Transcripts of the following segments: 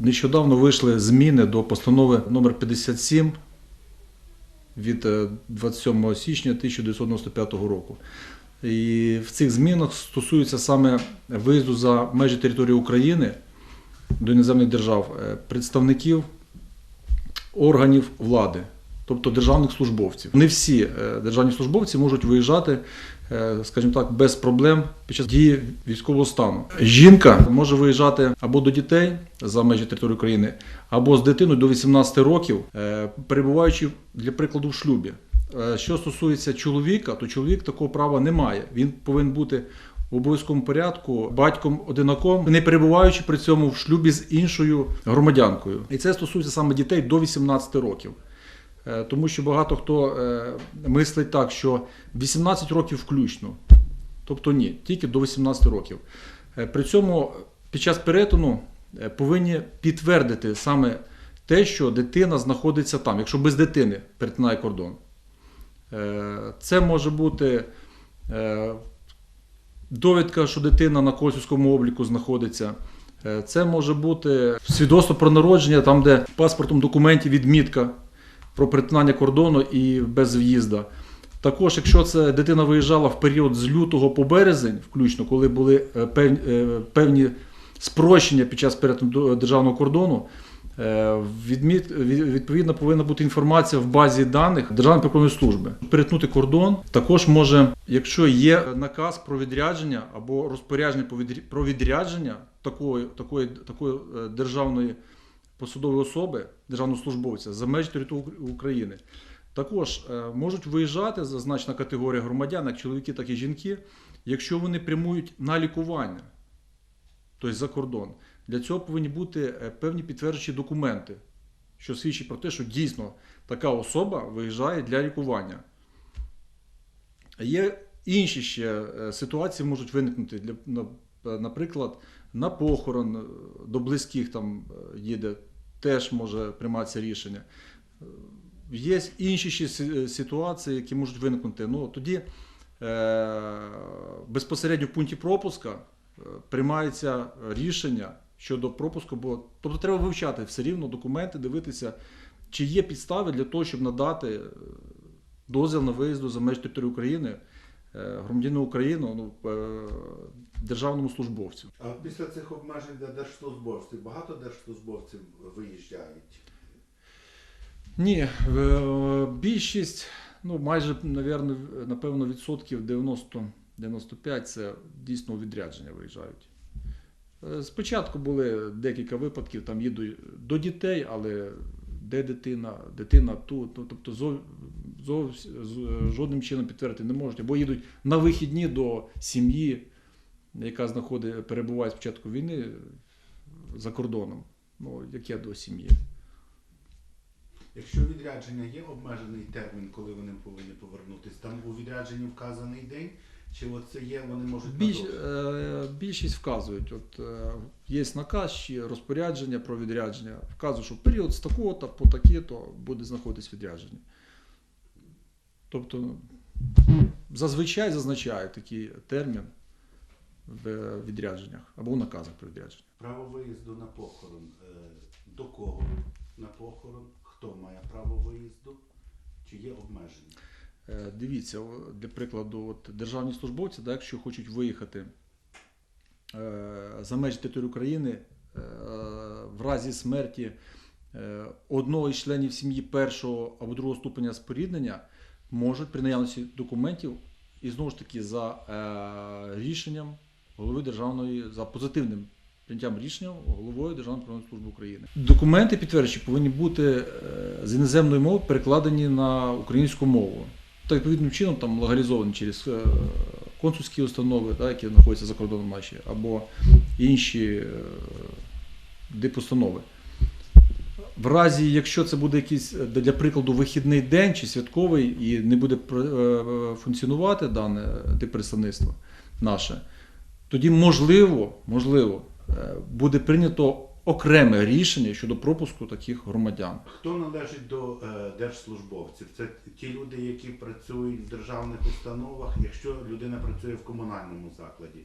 Нещодавно вийшли зміни до постанови номер 57 від е, 27 січня 1995 року. І в цих змінах стосується саме виїзду за межі території України до іноземних держав е, представників органів влади, тобто державних службовців. Не всі е, державні службовці можуть виїжджати, е, скажімо так, без проблем під час дії військового стану. Жінка може виїжджати або до дітей за межі території України, або з дитиною до 18 років, е, перебуваючи для прикладу в шлюбі. Що стосується чоловіка, то чоловік такого права не має. Він повинен бути в обов'язковому порядку батьком одинаком, не перебуваючи при цьому в шлюбі з іншою громадянкою. І це стосується саме дітей до 18 років. Е, Тому що багато хто е, мислить так, що 18 років включно. Тобто ні, тільки до 18 років. Е, При цьому під час перетину повинні підтвердити саме те, що дитина знаходиться там, якщо без дитини перетинає кордон. Це може бути довідка, що дитина на консульському обліку знаходиться. Це може бути свідоцтво про народження, там, де паспортом документі відмітка про перетинання кордону і без в'їзду. Також, якщо це дитина виїжджала в період з лютого по березень, включно, коли були е, певні, е, спрощення під час перетину державного кордону, е, відповідно повинна бути інформація в базі даних Державної прикордонної служби. Перетнути кордон також може, якщо є наказ про відрядження або розпорядження про відрядження такої, такої, такої державної посадової особи, державного службовця за межі території України. Також е, можуть виїжджати зазначена категорія громадян, як чоловіки, так і жінки, якщо вони прямують на лікування, тобто за кордон. Для цього повинні бути е, певні підтверджуючі документи, що свідчить про те, що дійсно така особа виїжджає для лікування. Є інші ще е, ситуації можуть виникнути наприклад, на похорон до близьких там їде, теж може прийматися рішення. Є інші ще ситуації, які можуть виникнути. Ну, тоді е, безпосередньо в пункті пропуска е, приймається рішення щодо пропуску, бо тобто треба вивчати все рівно документи, дивитися, чи є підстави для того, щоб надати е, дозвіл на виїзду за межі території України громадянину України, ну, е, державному службовцю. А після цих обмежень для держслужбовців багато держслужбовців виїжджають. Ні, е, більшість, ну майже, напевно, відсотків 90-95 це дійсно у відрядження виїжджають. Е, Спочатку були декілька випадків, там їдуть до дітей, але де дитина, дитина тут, ну, тобто жодним чином підтвердити не можуть, або їдуть на вихідні до сім'ї, яка знаходить, перебуває з початку війни за кордоном. Ну, яке до сім'ї. Якщо відрядження є обмежений термін, коли вони повинні повернутися, там у відрядженні вказаний день, чи от це є, вони можуть Більш, е, більшість вказують. От, е, є наказ чи розпорядження про відрядження. Вказують, що в період з такого-то по такі-то буде знаходитись відрядження. Тобто зазвичай зазначають такий термін в відрядженнях або в наказах про відрядження. Право виїзду на похорон. е, До кого на похорон? Хто має право виїзду? Чи є обмеження? Е, Дивіться, для прикладу, от державні службовці, так, якщо хочуть виїхати е, за межі території України в разі смерті одного із членів сім'ї першого або другого ступеня споріднення, можуть при наявності документів і знову ж таки за е, рішенням голови державної за позитивним прийняттям рішення головою Державної прикордонної служби України. Документи підтверджуючі повинні бути е, з іноземної мови перекладені на українську мову. Та відповідним чином там легалізовані через е, консульські установи, так, які знаходяться за кордоном наші, або інші е, дипустанови. В разі, якщо це буде якийсь, е, для прикладу, вихідний день чи святковий, і не буде е, функціонувати дане дипредставництво наше, тоді можливо, можливо, е, буде прийнято окреме рішення щодо пропуску таких громадян. Хто належить до е, держслужбовців? Це ті люди, які працюють в державних установах, якщо людина працює в комунальному закладі.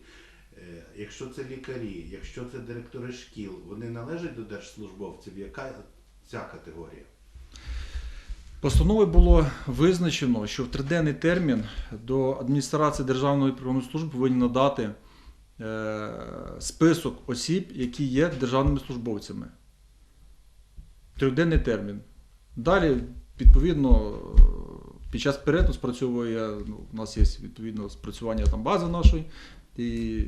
Е, Якщо це лікарі, якщо це директори шкіл, вони належать до держслужбовців, яка ця категорія? Постановою було визначено, що в триденний термін до адміністрації Державної прикордонної служби повинні надати е, список осіб, які є державними службовцями. Триденний термін. Далі, відповідно, під час перетину спрацьовує, ну, у нас є відповідно спрацювання там бази нашої, і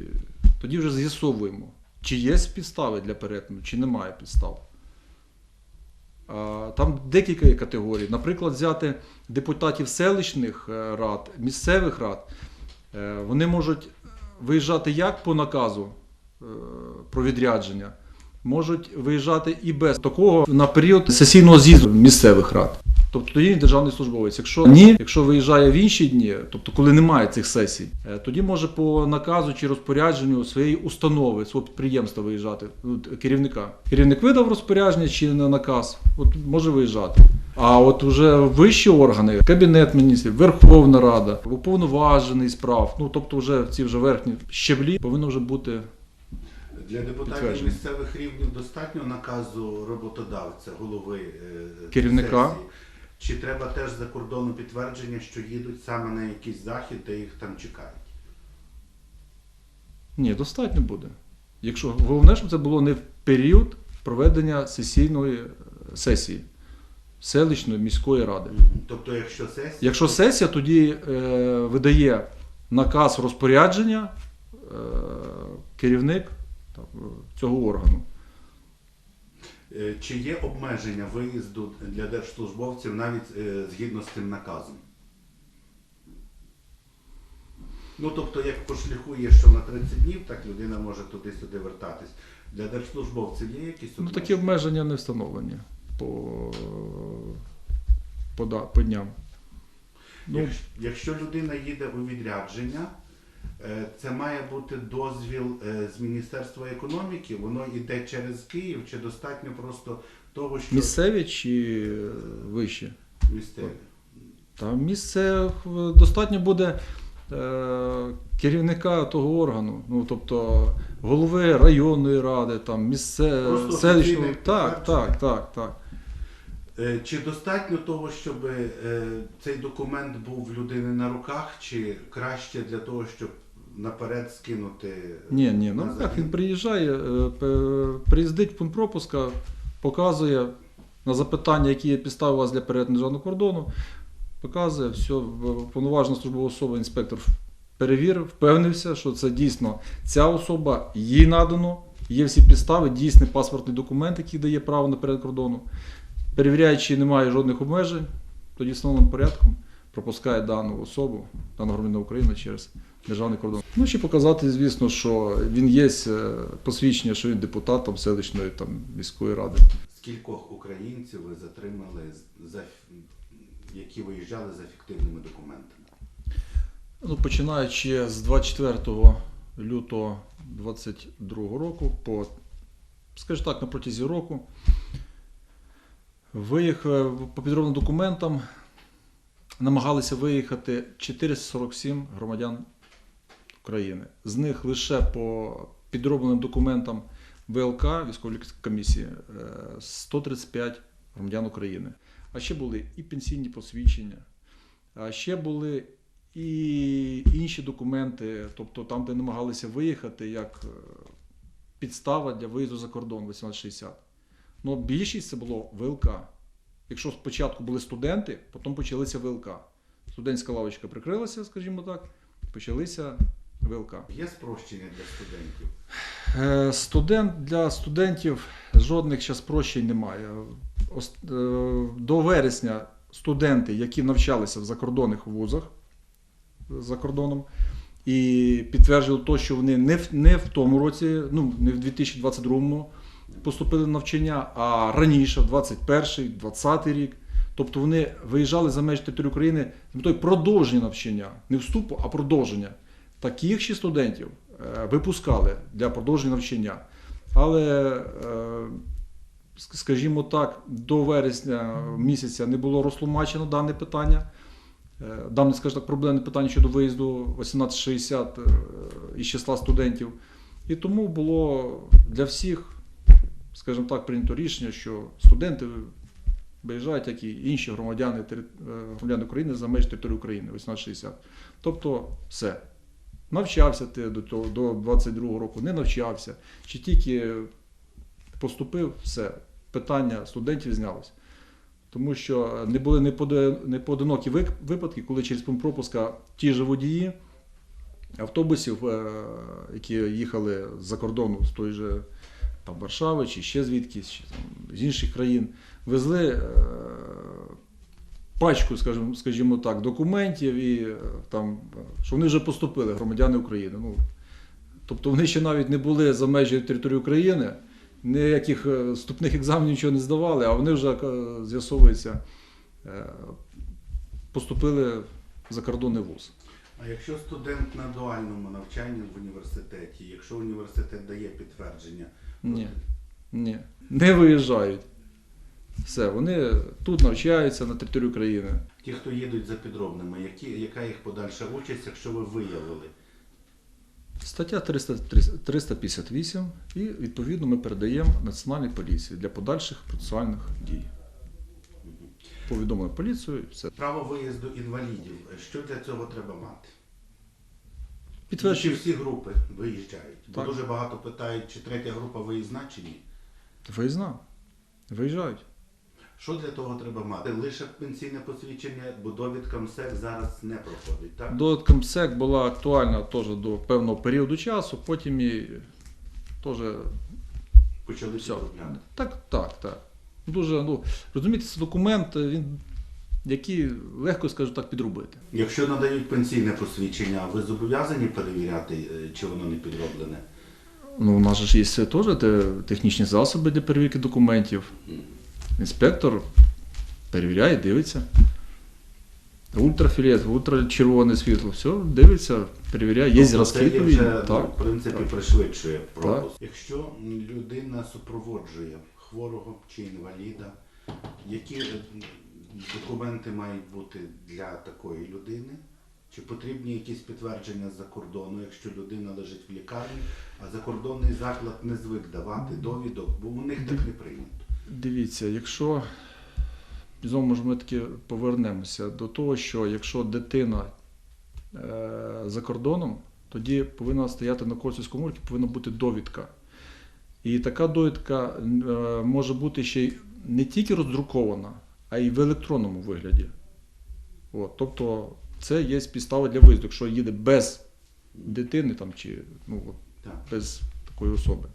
тоді вже з'ясовуємо, чи є підстави для перетину, чи немає підстав. Там декілька категорій. Наприклад, взяти депутатів селищних е, рад, місцевих рад. Е, Вони можуть виїжджати як по наказу е, про відрядження, можуть виїжджати і без такого на період сесійного з'їзду місцевих рад. Тобто тоді він державний службовець. Якщо ні, якщо виїжджає в інші дні, тобто коли немає цих сесій, е, тоді може по наказу чи розпорядженню своєї установи, свого підприємства виїжджати, ну, керівника. Керівник видав розпорядження чи на наказ, от може виїжджати. А от вже вищі органи, кабінет міністрів, Верховна Рада, уповноважений справ, ну тобто вже ці вже верхні щеблі повинно вже бути Для депутатів місцевих рівнів достатньо наказу роботодавця, голови е, Керівника. сесії? Чи треба теж за кордону підтвердження, що їдуть саме на якийсь захід, де їх там чекають? Ні, достатньо буде. Якщо головне, щоб це було не в період проведення сесійної е, сесії селищної міської ради. Тобто, якщо сесія, Якщо сесія, тоді е, видає наказ розпорядження е, керівник там, е, цього органу. Е, чи є обмеження виїзду для держслужбовців навіть е, згідно з цим наказом? Ну, тобто, як по шляху є, що на 30 днів, так людина може туди-сюди вертатись. Для держслужбовців є якісь Ну, такі обмеження не встановлені по, по, по дням. Ну, Якщо, якщо людина їде у відрядження, це має бути дозвіл е, з Міністерства економіки, воно йде через Київ, чи достатньо просто того, що місцеві чи е, вищі? місцеві? Там місце е, достатньо буде е, керівника того органу, ну тобто голови районної ради, там місце селищного. Так, так, так, так. Е, Чи достатньо того, щоб е, цей документ був в людини на руках, чи краще для того, щоб наперед скинути? Ні, ні, ну так, він приїжджає, е, приїздить в пункт пропуска, показує на запитання, які є підстави у вас для перетину державного кордону, показує, все, повноважена службова особа, інспектор перевірив, впевнився, що це дійсно ця особа, їй надано, є всі підстави, дійсний паспортний документ, який дає право на перетин кордону. Перевіряє, чи немає жодних обмежень, тоді встановленим порядком пропускає дану особу, дану громадянина України через державний кордон. Ну, ще показати, звісно, що він є е, посвідчення, що він депутат там, селищної там, міської ради. Скількох українців ви затримали, за, які виїжджали за фіктивними документами? Ну, починаючи з 24 лютого 2022 року, по, скажімо так, на протязі року, виїхав по підробним документам, намагалися виїхати 447 громадян України. З них лише по підробленим документам ВЛК, військової комісії, е, 135 громадян України. А ще були і пенсійні посвідчення, а ще були і інші документи, тобто там, де намагалися виїхати, як е, підстава для виїзду за кордон 1860. Ну, більшість це було ВЛК. Якщо спочатку були студенти, потім почалися ВЛК. Студентська лавочка прикрилася, скажімо так, почалися ВЛК. Є спрощення для студентів? Е, Студент для студентів жодних зараз спрощень немає. Е, До вересня студенти, які навчалися в закордонних вузах за кордоном, і підтверджували то, що вони не в, не в тому році, ну не в 2022 поступили на навчання, а раніше, в 21 20 рік. Тобто вони виїжджали за межі території України з метою продовження навчання, не вступу, а продовження. Таких ще студентів е, випускали для продовження навчання. Але, е, скажімо так, до вересня місяця не було розтлумачено дане питання. Е, Дане, скажімо так, проблемне питання щодо виїзду 1860, е, із числа студентів. І тому було для всіх, скажімо так, прийнято рішення, що студенти виїжджають, як і інші громадяни, громадяни України за межі території України 1860. Тобто все. Навчався ти до того до 22-го року, не навчався, чи тільки поступив, все. Питання студентів знялось. Тому що не були непоодинокі випадки, коли через пункт пропуска ті ж водії автобусів, е, які їхали з-за кордону, з той же там, Варшави чи ще звідкись, чи там, з інших країн, везли е, пачку, скажімо, скажімо так, документів, і е, там, що вони вже поступили, громадяни України. Ну, тобто вони ще навіть не були за межі території України, ніяких е, вступних екзаменів нічого не здавали, а вони вже е, з'ясовується, поступили в закордонний вуз. А якщо студент на дуальному навчанні в університеті, якщо університет дає підтвердження, Ні. Ні. Не виїжджають. Все, вони тут навчаються на території України. ті, хто їдуть за підробними, які, яка їх подальша участь, якщо ви виявили? Стаття 300 358 і відповідно ми передаємо Національній поліції для подальших процесуальних дій. Повідомили поліцію і все. Право виїзду інвалідів. Що для цього треба мати? Чи Підтверджую. всі групи виїжджають? Бо Так. дуже багато питають, чи третя група виїзна, чи ні. Виїзна. Виїжджають. Що для того треба мати? Лише пенсійне посвідчення, бо довідка МСЕК зараз не проходить, так? Довідка МСЕК була актуальна теж до певного періоду часу, потім і теж Почали все. підробляти. Так, так, так. Дуже, ну, розумієте, це документ, він, який легко, скажу так, підробити. Якщо надають пенсійне посвідчення, ви зобов'язані перевіряти, е, чи воно не підроблене? Ну, у нас же ж є теж те- технічні засоби для перевірки документів. Інспектор перевіряє, дивиться. Ультрафіолет, ультрачервоне світло, все, дивиться, перевіряє, є Тобто зразки це вже, ну, Так, в принципі, так. пришвидшує пропуск. Якщо людина супроводжує хворого чи інваліда, які е, документи мають бути для такої людини? Чи потрібні якісь підтвердження з-за кордону, якщо людина лежить в лікарні, а закордонний заклад не звик давати довідок, бо у них так не прийнято. Дивіться, якщо знову може, ми таки повернемося до того, що якщо дитина е, за кордоном, тоді повинна стояти на консульському уряді, повинна бути довідка. І така довідка е, може бути ще й не тільки роздрукована, а й в електронному вигляді. От, тобто це є підстава для виїзду, якщо їде без дитини там, чи ну, от, без такої особи.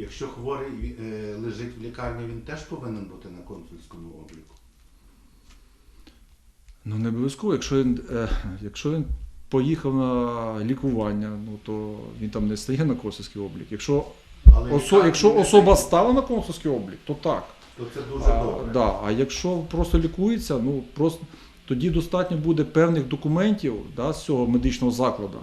Якщо хворий е, лежить в лікарні, він теж повинен бути на консульському обліку. Ну, не обов'язково, якщо він, е, якщо він поїхав на лікування, ну то він там не стає на консульський облік. Якщо, Але осо, якщо особа стала на консульський облік, то так. то це дуже А, добре. да, а якщо просто лікується, ну просто тоді достатньо буде певних документів да, з цього медичного закладу.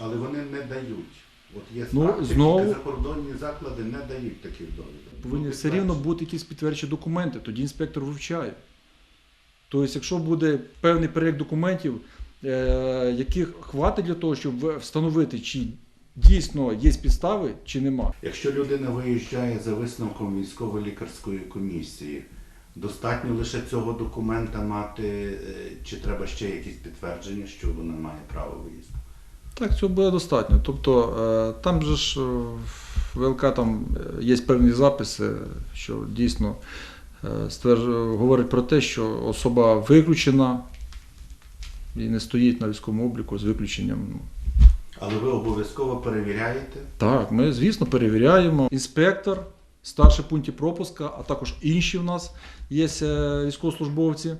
Але вони не дають. От є Ну, практики, знову- закордонні заклади не дають таких довідок. Повинні Ну, все рівно бути якісь підтверджені документи, тоді інспектор вивчає. Тобто, якщо буде певний перелік документів, е, яких хватить для того, щоб встановити, чи дійсно є підстави, чи нема. Якщо людина виїжджає за висновком військово-лікарської комісії, достатньо лише цього документа мати, е, чи треба ще якісь підтвердження, що вона має право виїзду? Так, цього буде достатньо. Тобто е, там же ж е, в ВЛК там е, є певні записи, що дійсно говорить про те, що особа виключена і не стоїть на військовому обліку з виключенням. ну, Але ви обов'язково перевіряєте. Так, ми, звісно, перевіряємо. Інспектор, старший пункті пропуска, а також інші в нас є військовослужбовці.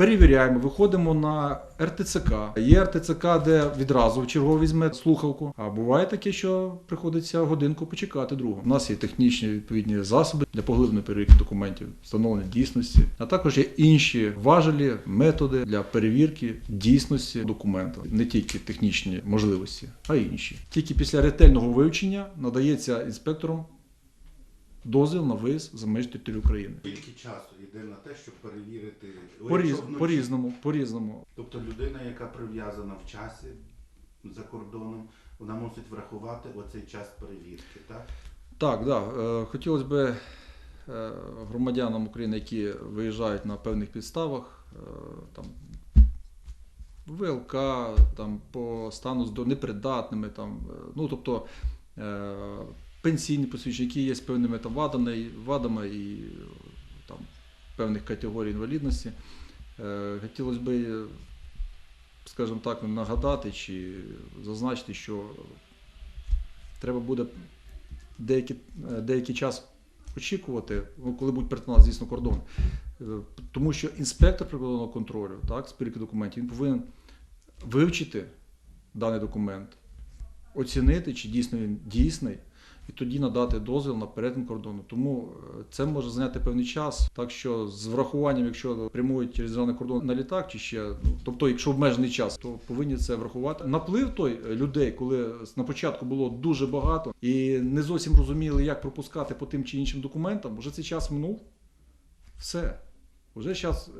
Перевіряємо, виходимо на РТЦК. Є РТЦК, де відразу в черговий візьме слухавку. А буває таке, що приходиться годинку почекати другу. У нас є технічні відповідні засоби для поглибленої перевірки документів, встановлення дійсності, а також є інші важелі, методи для перевірки дійсності документа, не тільки технічні можливості, а й інші. Тільки після ретельного вивчення надається інспектором дозвіл на виїзд за межі території України. Скільки часу йде на те, щоб перевірити? Поріз, Якщо вночі- по-різному, по-різному. Тобто людина, яка прив'язана в часі, за кордоном, вона мусить врахувати оцей час перевірки, так? Так, да. Е, Хотілося б е, громадянам України, які виїжджають на певних підставах, е, там, ВЛК, там, по стану здо- непридатними, там, ну, тобто пенсійні посвідчення, які є з певними там, вадами, вадами і там, певних категорій інвалідності. Е, Хотілося б, скажімо так, нагадати чи зазначити, що треба буде деякий, е, деякий час очікувати, ну, коли будуть перетинати, звісно, кордон. Е, Тому що інспектор прикордонного контролю, так, з документів, він повинен вивчити даний документ, оцінити, чи дійсно він дійсний, і тоді надати дозвіл на перетин кордону. Тому е, це може зайняти певний час. Так що з врахуванням, якщо прямують через державний кордон на літак, чи ще, ну, тобто, якщо обмежений час, то повинні це врахувати. Наплив той е, людей, коли на початку було дуже багато і не зовсім розуміли, як пропускати по тим чи іншим документам, вже цей час минув. Все. Вже зараз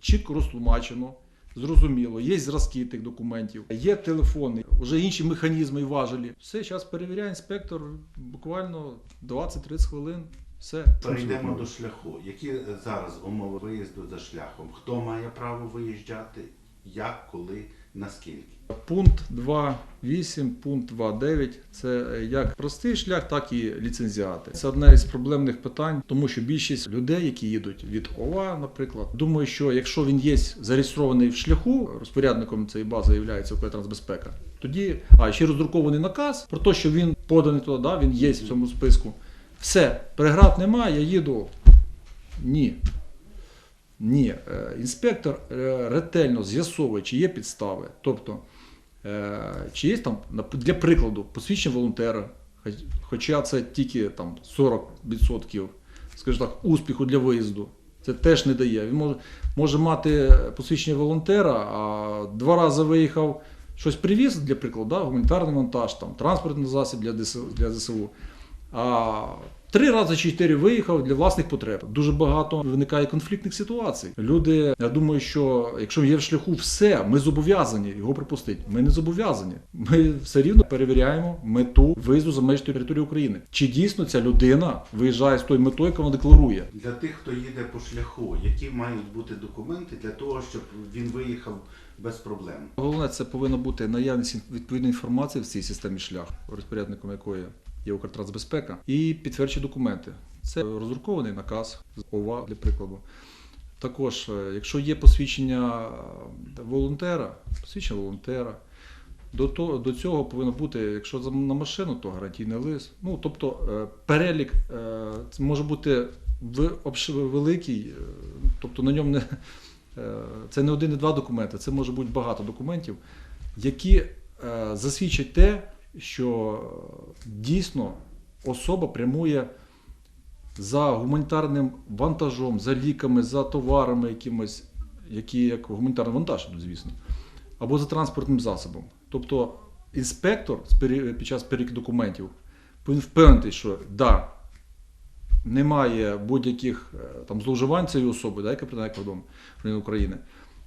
чітко розтлумачено, зрозуміло, є зразки тих документів, є телефони, вже інші механізми важелі. Все, зараз перевіряє інспектор буквально 20-30 хвилин. Все. Перейдемо до шляху. Які зараз умови виїзду за шляхом? Хто має право виїжджати? Як, коли, наскільки? Пункт 2.8, пункт 2.9 – це е, як простий шлях, так і ліцензіати. Це одне із проблемних питань, тому що більшість людей, які їдуть від ОВА, наприклад, думаю, що якщо він є зареєстрований в шляху, розпорядником цієї бази є Укртрансбезпека, тоді а ще роздрукований наказ про те, що він поданий туди, да, він є в цьому списку. Все, переград немає, я їду. Ні. Ні, Е, інспектор е, ретельно з'ясовує, чи є підстави. Тобто, чи є там, для прикладу, посвідчення волонтера, хоча це тільки там 40%, скажімо так, успіху для виїзду. Це теж не дає. Він може, може мати посвідчення волонтера, а два рази виїхав, щось привіз, для прикладу, да, гуманітарний монтаж, там, транспортний засіб для, ДС, для ЗСУ. А три рази чи чотири виїхав для власних потреб. Дуже багато виникає конфліктних ситуацій. Люди, я думаю, що якщо є в шляху все, ми зобов'язані його припустити. Ми не зобов'язані. Ми все рівно перевіряємо мету виїзду за межі території України. Чи дійсно ця людина виїжджає з тою метою, яку вона декларує? Для тих, хто їде по шляху, які мають бути документи для того, щоб він виїхав без проблем? Головне, це повинна бути наявність відповідної інформації в цій системі шлях, розпорядником якої є Укртрансбезпека, і підтверджуючі документи. Це роздрукований наказ з ОВА, для прикладу. Також, е, якщо є посвідчення е, волонтера, посвідчення волонтера, до, того, до цього повинно бути, якщо на машину, то гарантійний лист. Ну, тобто е, перелік може бути великий, тобто на ньому не, Це не один і два документи, це може бути багато документів, які засвідчать те, що дійсно особа прямує за гуманітарним вантажом, за ліками, за товарами якимось, які як гуманітарний вантаж, звісно, або за транспортним засобом. Тобто інспектор під час перевірки документів повинен впевнитися, що да, немає будь-яких е, там зловживань цієї особи, да, яка притинає кордон України.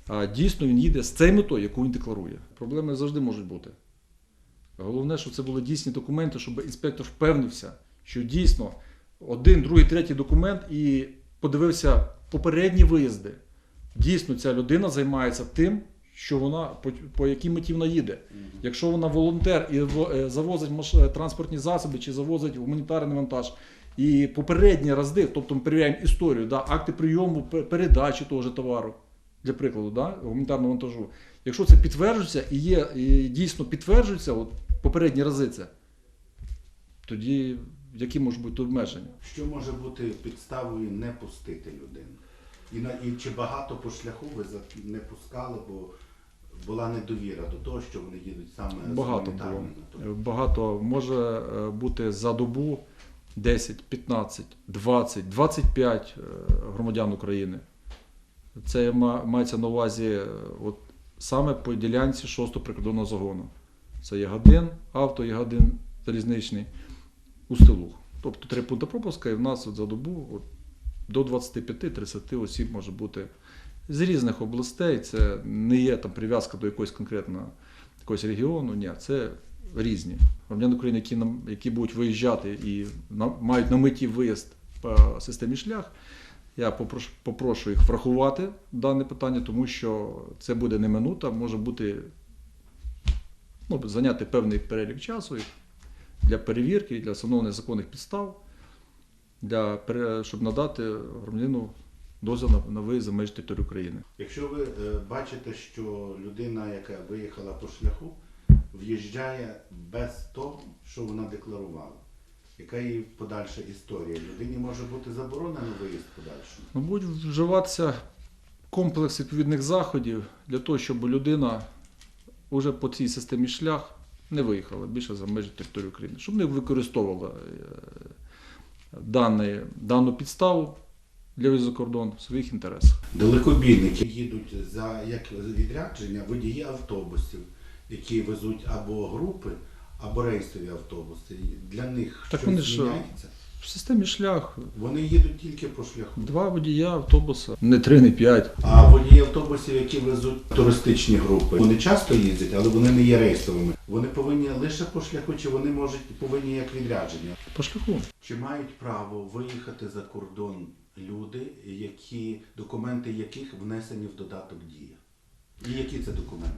А дійсно він їде з цією метою, яку він декларує. Проблеми завжди можуть бути. Головне, щоб це були дійсні документи, щоб інспектор впевнився, що дійсно один, другий, третій документ і подивився попередні виїзди. Дійсно, ця людина займається тим, що вона по, по якій меті вона їде. Якщо вона волонтер і е, завозить маш- е, транспортні засоби чи завозить гуманітарний вантаж, і попередні разди, тобто ми перевіряємо історію, да, акти прийому, передачі того ж товару, для прикладу, да, гуманітарного вантажу. Якщо це підтверджується і є і дійсно підтверджується, от попередні рази це, тоді які можуть бути обмеження? Що може бути підставою не пустити людину? І, на, і чи багато по шляху ви за- не пускали, бо була недовіра до того, що вони їдуть саме з Багато було. Багато може е, бути за добу 10, 15, 20, 25 е, громадян України. Це мається на увазі е, от, саме по ділянці 6-го прикордонного загону. Це Ягодин, авто, Ягодин залізничний, Устилух. Тобто три пункти пропуска, і в нас от за добу от, до 25-30 осіб може бути з різних областей. Це не є там прив'язка до якоїсь конкретної якогось регіону. Ні, це різні. Громадяни України, які, нам, які будуть виїжджати і на, мають на меті виїзд по системі шлях. Я попрошу, попрошу їх врахувати дане питання, тому що це буде не минута, може бути ну, зайняти певний перелік часу для перевірки, для встановлення законних підстав, для, щоб надати громадянину дозвіл на, на виїзд за межі території України. Якщо ви е, бачите, що людина, яка виїхала по шляху, в'їжджає без того, що вона декларувала, яка її подальша історія? Людині може бути заборонено виїзд подальшому? Ну, будуть вживатися комплекс відповідних заходів для того, щоб людина уже по цій системі шлях не виїхала більше за межі території України, щоб не використовувала е, дані, дану підставу для виїзду за кордон в своїх інтересах. Далекобійники їдуть за як відрядження водії автобусів, які везуть або групи, або рейсові автобуси. Для них Так щось вони ж- міняється. В системі шлях Вони їдуть тільки по шляху. два водія автобуса, не три, не п'ять. А водії автобусів, які везуть туристичні групи, вони часто їздять, але вони не є рейсовими. Вони повинні лише по шляху, чи вони можуть повинні як відрядження. По шляху. Чи мають право виїхати за кордон люди, які документи яких внесені в додаток дія? І які це документи?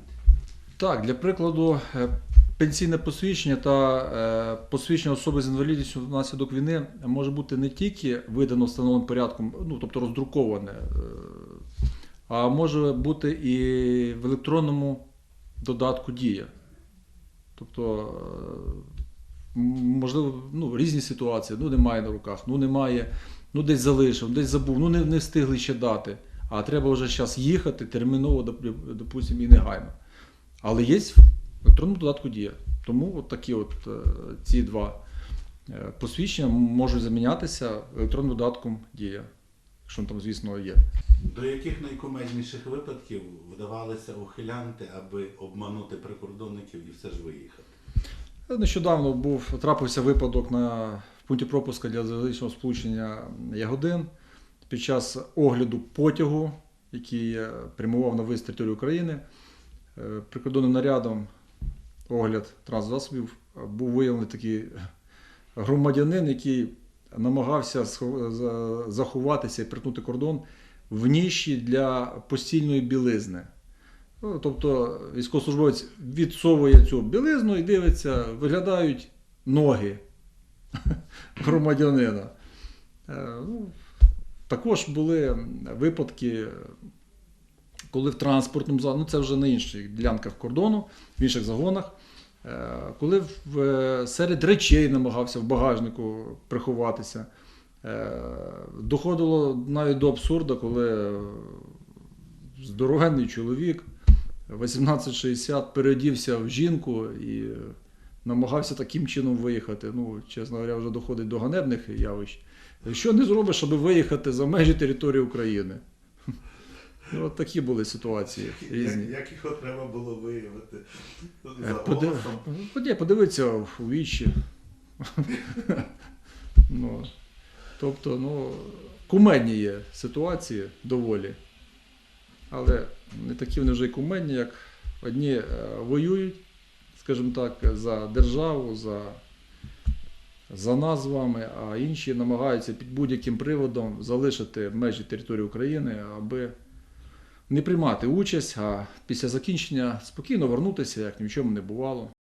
Так, для прикладу, е, пенсійне посвідчення та е, посвідчення особи з інвалідністю внаслідок війни може бути не тільки видано встановленим порядком, ну тобто роздруковане, е, а може бути і в електронному додатку дія. Тобто, е, можливо, ну, різні ситуації, ну немає на руках, ну немає, ну десь залишив, десь забув, ну не, не встигли ще дати. А треба вже зараз їхати терміново, допустимо, і негайно. Але є електронному додатку дія. Тому от такі от е, ці два е, посвідчення можуть замінятися електронним додатком дія, якщо там, звісно, є. До яких найкумедніших випадків вдавалися ухилянти, аби обманути прикордонників і все ж виїхати? Нещодавно був трапився випадок на в пункті пропуска для залізничного сполучення Ягодин під час огляду потягу, який е, прямував на виїзд території України. е, Прикордонним нарядом огляд транспортзасобів е, був виявлений такий громадянин, який намагався заховатися і притнути кордон в ніші для постільної білизни. Ну, Тобто військовослужбовець відсовує цю білизну і дивиться, виглядають ноги громадянина. Е, Ну, також були випадки, коли в транспортному за- ну це вже на інших ділянках кордону, в інших загонах, е, коли в, серед речей намагався в багажнику приховатися. Е, Доходило навіть до абсурду, коли здоровенний чоловік 1860 переодівся в жінку і намагався таким чином виїхати. Ну, чесно говоря, вже доходить до ганебних явищ. Що не зробиш, щоб виїхати за межі території України? Ну, от такі були ситуації різні. Як, як його треба було виявити? Е, Подив... Поди- Подивитися в вічі. ну, тобто, ну, кумедні є ситуації доволі. Але не такі вони вже й кумедні, як одні е, воюють, скажімо так, за державу, за, за нас з вами, а інші намагаються під будь-яким приводом залишити межі території України, аби не приймати участь, а після закінчення спокійно вернутися, як ні в чому не бувало.